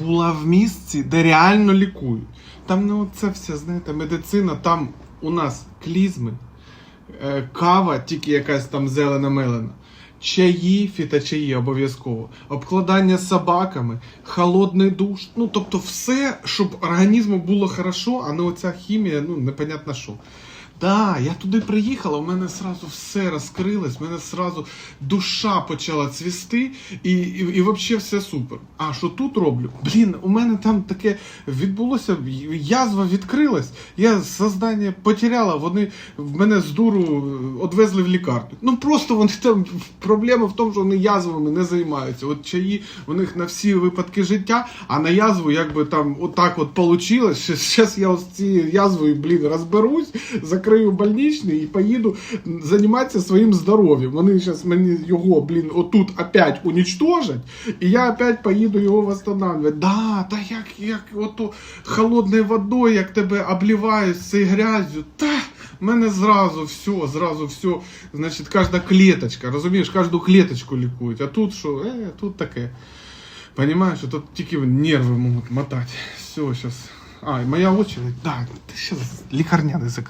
була в місці, де реально лікують. Там не оце все, знаєте, медицина, там у нас клізми, е, кава, тільки якась там зелена мелена. Чаї, фіточаї обов'язково, обкладання собаками, холодний душ. Ну, тобто, все, щоб організму було хорошо, а не оця хімія, ну, непонятно що. Да, я туди приїхала, у мене сразу все розкрилось, у мене сразу душа почала цвісти, і, і, і взагалі все супер. А що тут роблю? Блін, у мене там таке відбулося, язва відкрилась, я сознання потеряла, вони в мене з дуру одвезли в лікарню. Ну просто вони там проблема в тому, що вони язвами не займаються. От чаї у них на всі випадки життя, а на язву якби там отак от получилось. Зараз я з цією язвою, блін, розберусь, закрию больничний і поїду займатися своїм здоров'ям. Вони зараз мені його, блін, отут опять уничтожать, і я опять поїду його восстанавливати. Да, та як, як ото холодною водою, як тебе обливають з цією грязю, та мене зразу все, зразу все, значить, кожна клеточка, розумієш, кожну клеточку лікують. А тут що? Е, тут таке. Понимаешь, тут тільки нерви можуть мотати. Все, сейчас. А, моя очередь. Да, ти зараз лікарняний закрив.